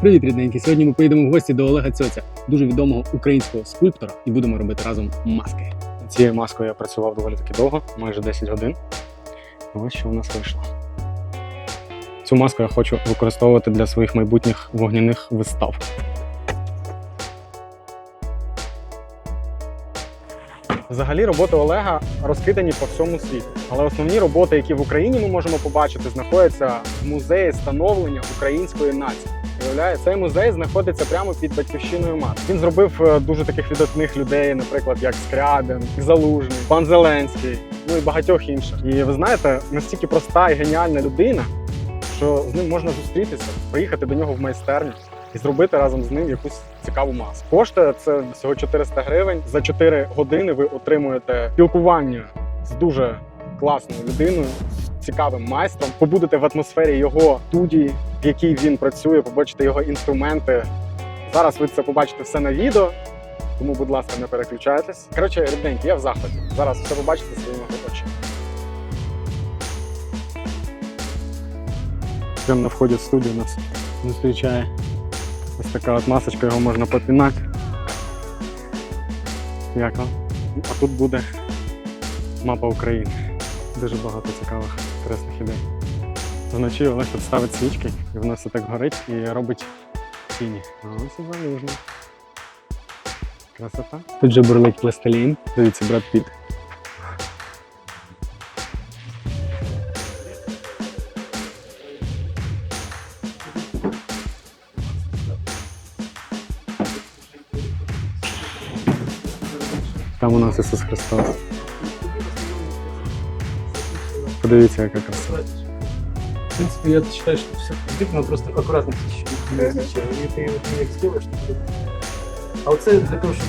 Привіт, рідненькі! Сьогодні ми поїдемо в гості до Олега Цьоця, дуже відомого українського скульптора, і будемо робити разом маски. Цією маскою я працював доволі таки довго, майже 10 годин. Ось що в нас вийшло. Цю маску я хочу використовувати для своїх майбутніх вогняних вистав. Взагалі роботи Олега розкидані по всьому світу. Але основні роботи, які в Україні ми можемо побачити, знаходяться в музеї становлення української нації. Уявляє, цей музей знаходиться прямо під батьківщиною мат. Він зробив е, дуже таких видатних людей, наприклад, як Скрябин, Залужний, пан Зеленський, ну і багатьох інших. І ви знаєте, настільки проста і геніальна людина, що з ним можна зустрітися, приїхати до нього в майстерню і зробити разом з ним якусь цікаву маску. Коштує це всього 400 гривень. За 4 години ви отримуєте спілкування з дуже класною людиною, цікавим майстром. Побудете в атмосфері його студії, в якій він працює, побачите його інструменти. Зараз ви це побачите все на відео. Тому, будь ласка, не переключайтесь. Коротше, рідненькі, я в захваті. Зараз все побачите своїми очима. Прямо на вході в студію нас зустрічає ось така от масочка, його можна попінати. Як вам? А тут буде мапа України. Дуже багато цікавих корисних ідей. Вночі Олег тут ставить свічки, і воно все так горить і робить тіні. А ось залужно. Красота. Тут же бурлить пластилін. Дивіться, брат Піт. Там у нас Ісус Христос. Подивіться, яка краса. В принципе, я считаю, что все потрібно просто акуратно І ти от як зробиш, то буде. А оце для того, щоб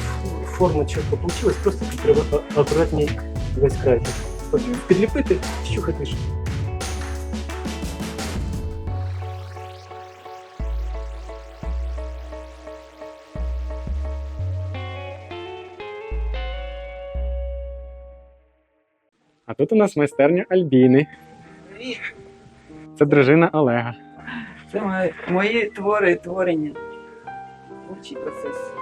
форма чітко вийшла, просто треба а- акуратні весь край. От Підліпити, що Тут у нас майстерня Альбіни. Це дружина Олега. Це мої, мої твори творення. Творчий процес.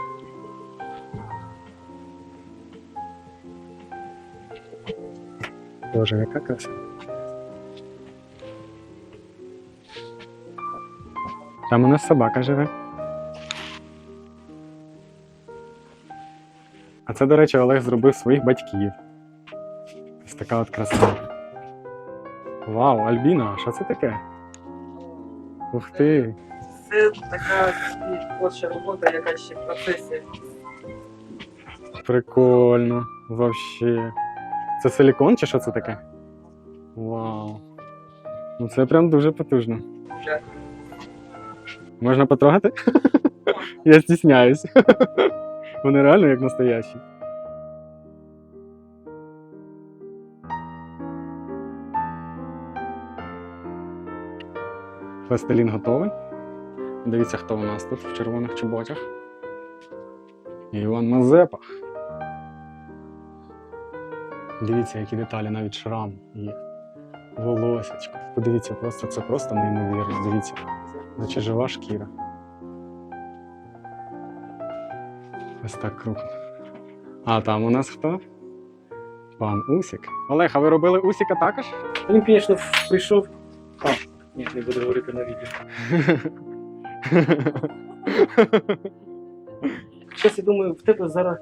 Боже, яка краса. Там у нас собака живе. А це, до речі, Олег зробив своїх батьків. Така от краса. Вау, Альбіна, а що це таке? Ух ти! Це така творча робота, яка ще в процесі. Прикольно, вообще. Це силікон чи що це таке? Вау. Ну це прям дуже потужно. Дякую. Можна потрогати? Я стісняюсь. Вони реально як настоящі. Пластилін готовий. Дивіться, хто у нас тут в червоних чоботях. Іван Мазепа. Дивіться, які деталі, навіть шрам є. Волосячко. Подивіться, просто це просто неймовірно. Дивіться. Наче жива шкіра. Ось так круто. А там у нас хто? Пан Усік. Олег, а ви робили Усіка також? Він, звісно, прийшов. Ні, не буду говорити на відео. Зараз я думаю, в тебе зараз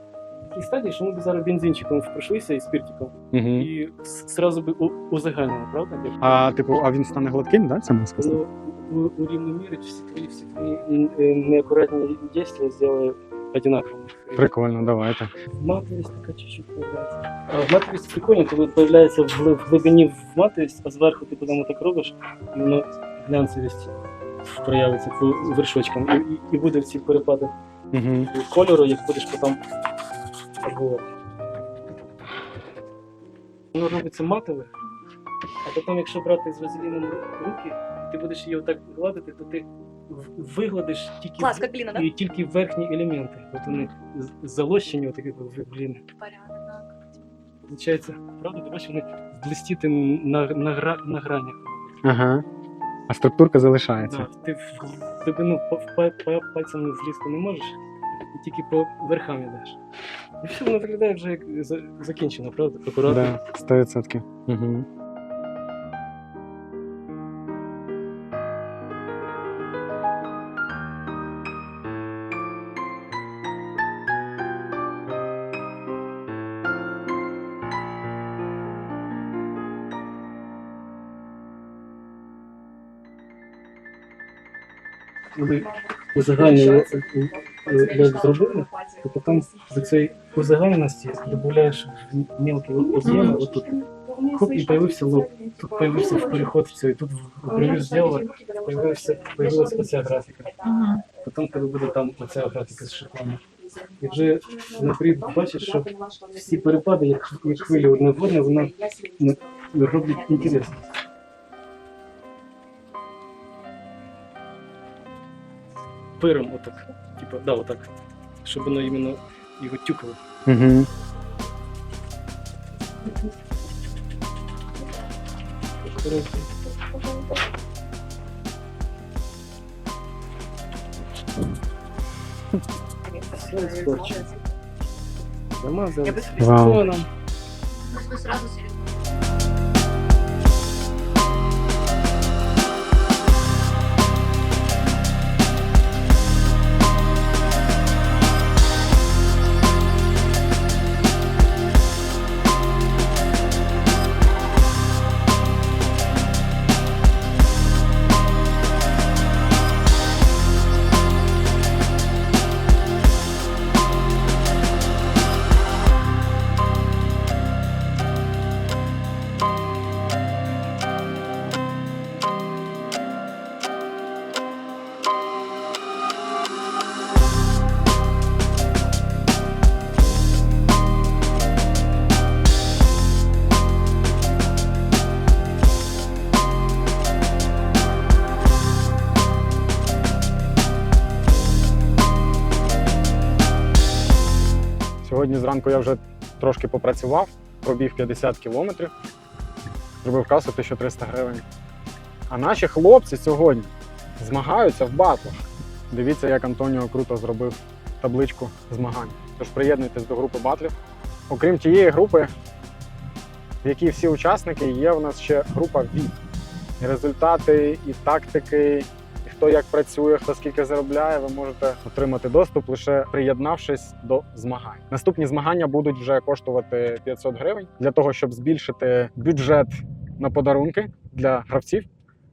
такій стадії, що ми б зараз бензинчиком пройшлися і спиртиком. Мгм. І сразу би у- узагальнили, правда? А типу, а він стане гладким, да? Це маска? Ну, у, у рівну мірі всі твої, всі твої м, е, неаккуратні зробили одинаково. Прикольно, давайте. Матовість така чуть-чуть появляється. А в матовість прикольно, коли появляється в, гли- в глибині в матовість, а зверху ти потім так робиш, і воно глянцевість проявиться по вершочкам. І, і, і буде в ці перепади Угу. кольору, як будеш потім фарбувати. Воно робиться матове, а потім, якщо брати з вазеліном руки, ти будеш її отак гладити, то ти в- вигладиш тільки, как глина, да? і тільки верхні елементи. От вони залощені, отакі глини. Порядок, да. Получається, правда, ти бачиш, вони блистіти на, на, гра, на гранях. Ага. А структурка залишається. Да, ти в глибину по- па- па- пальцями влізти не можеш, і тільки по верхам йдеш. І все воно виглядає вже як за- закінчено, правда? Акуратно. Да, 100%. Угу. Узагальнює як зробили, то потім з цієї узагальності додаєш в мелкі об'єми, отут хоп, і появився лоб. Тут появився переход все, і тут в зробила, появився, появилася оця графіка. Потім, коли буде там оця графіка з шипами. І вже наперед бачиш, що всі перепади, як, як хвилі одне в одне, воно ну, роблять інтересно. Пиром отак. Типа, да, отак. Щоб воно іменно його тюкало. Угу. Испорчено. Замазали. Вау. Сифоном. Сьогодні зранку я вже трошки попрацював, пробіг 50 кілометрів, зробив касу 1300 гривень. А наші хлопці сьогодні змагаються в батлах. Дивіться, як Антоніо круто зробив табличку змагань. Тож приєднуйтесь до групи батлів. Окрім тієї групи, в якій всі учасники, є в нас ще група. І результати, і тактики, хто як працює, хто скільки заробляє, ви можете отримати доступ лише приєднавшись до змагань. Наступні змагання будуть вже коштувати 500 гривень для того, щоб збільшити бюджет на подарунки для гравців.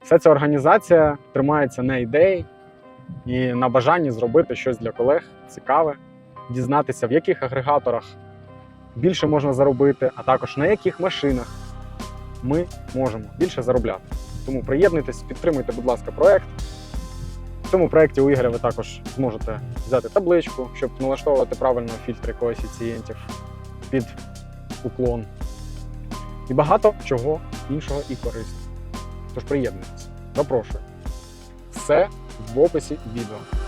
Вся ця організація тримається на ідеї і на бажанні зробити щось для колег цікаве, дізнатися, в яких агрегаторах більше можна заробити, а також на яких машинах ми можемо більше заробляти. Тому приєднуйтесь, підтримуйте, будь ласка, проект. Цьому проєкті у Ігоря ви також зможете взяти табличку, щоб налаштовувати правильно фільтри коефіцієнтів під уклон. І багато чого іншого і корисного. Тож приєднуйтесь. Запрошую. Все в описі відео.